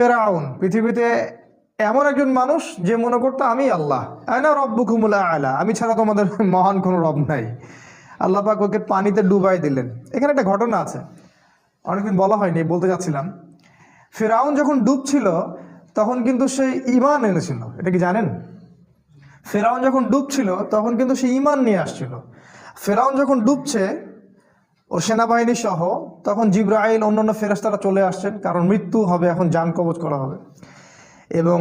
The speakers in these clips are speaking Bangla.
ফেরাউন, পৃথিবীতে এমন একজন মানুষ যে মনে করতো, আমি আল্লাহ। আয়না রব্বুকুমুল্লাহ আলা। আমি ছাড়া তোমাদের মহান কোনো রব নাই। আল্লাহ পাক ওকে পানিতে ডুবাই দিলেন। এখানে একটা ঘটনা আছে। অনেকদিন বলা হয়নি, বলতে যাচ্ছিলাম। ফেরাউন যখন ডুবছিল, তখন কিন্তু সে ইমান এনেছিল। এটা কি জানেন? ফেরাউন যখন ডুবছিল, তখন কিন্তু সে ইমান নিয়ে আসছিল। ফেরাউন যখন ডুবছে ওর সেনাবাহিনী সহ তখন জিব্রাইল অন্যান্য ফেরেস্তারা চলে আসছেন, কারণ মৃত্যু হবে এখন যান কবজ করা হবে। এবং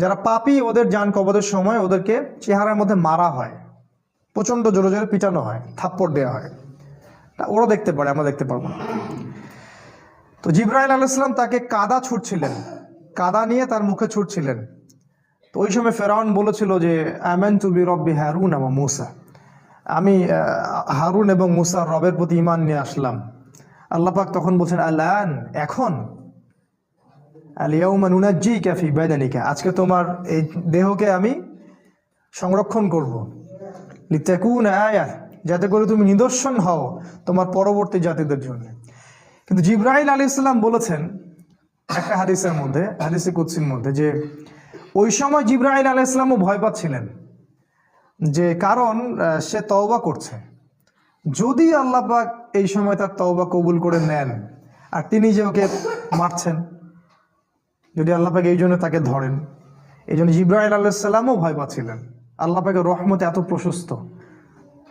যারা পাপি, ওদের যান কবজের সময় ওদেরকে চেহারার মধ্যে মারা হয়। প্রচণ্ড জোরে জোরে পিটানো হয়, থাপ্পড় দেওয়া হয়। তা ওরা দেখতে পারে, আমরা দেখতে পারব তো জিব্রাইল আলাইসালাম তাকে কাদা ছুটছিলেন কাদা নিয়ে তার মুখে ছুটছিলেন তো ওই সময় ফেরাউন বলেছিল যে আমেন টু বি রব্বি হারুন এবং মুসা। আমি হারুন এবং মুসার রবের প্রতি ইমান নিয়ে আসলাম। আল্লাহ পাক তখন বলছেন আল্লাহ এখন? আলিয়াউমা নুনাজ্জি ক্যাফি বেদানিকা। আজকে তোমার এই দেহকে আমি সংরক্ষণ করব। লিত্যাকুন আয়া, যাতে করে তুমি নিদর্শন হও তোমার পরবর্তী জাতিদের জন্য। কিন্তু জিব্রাহিল আলী ইসলাম বলেছেন, একটা হাদিসের মধ্যে, হাদিসে কুৎসির মধ্যে, যে ওই সময় জিব্রাহিল আলী ইসলামও ভয় পাচ্ছিলেন। যে কারণ সে তওবা করছে। যদি আল্লাহ পাক এই সময় তার তওবা কবুল করে নেন, আর তিনি যে ওকে মারছেন, যদি আল্লাহ পাক এই জন্য তাকে ধরেন, এই জন্য জিব্রাহিল আলাইসাল্লামও ভয় পাচ্ছিলেন। আল্লাহ পাকের রহমতে এত প্রশস্ত।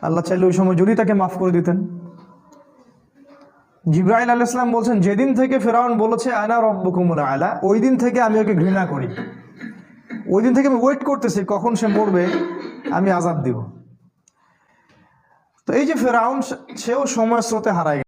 আল্লাহ চাইলে ওই সময় যদি তাকে মাফ করে দিতেন। জিব্রাহিল আলাইসালাম বলছেন, যেদিন থেকে ফেরাউন বলেছে আয়না রব্বকুমুর আয়লা ওই দিন থেকে আমি ওকে ঘৃণা করি। ওই দিন থেকে আমি ওয়েট করতেছি কখন সে মরবে, আমি আজাদ দিব তো এই যে ফেরাউন সেও সময় স্রোতে হারায়।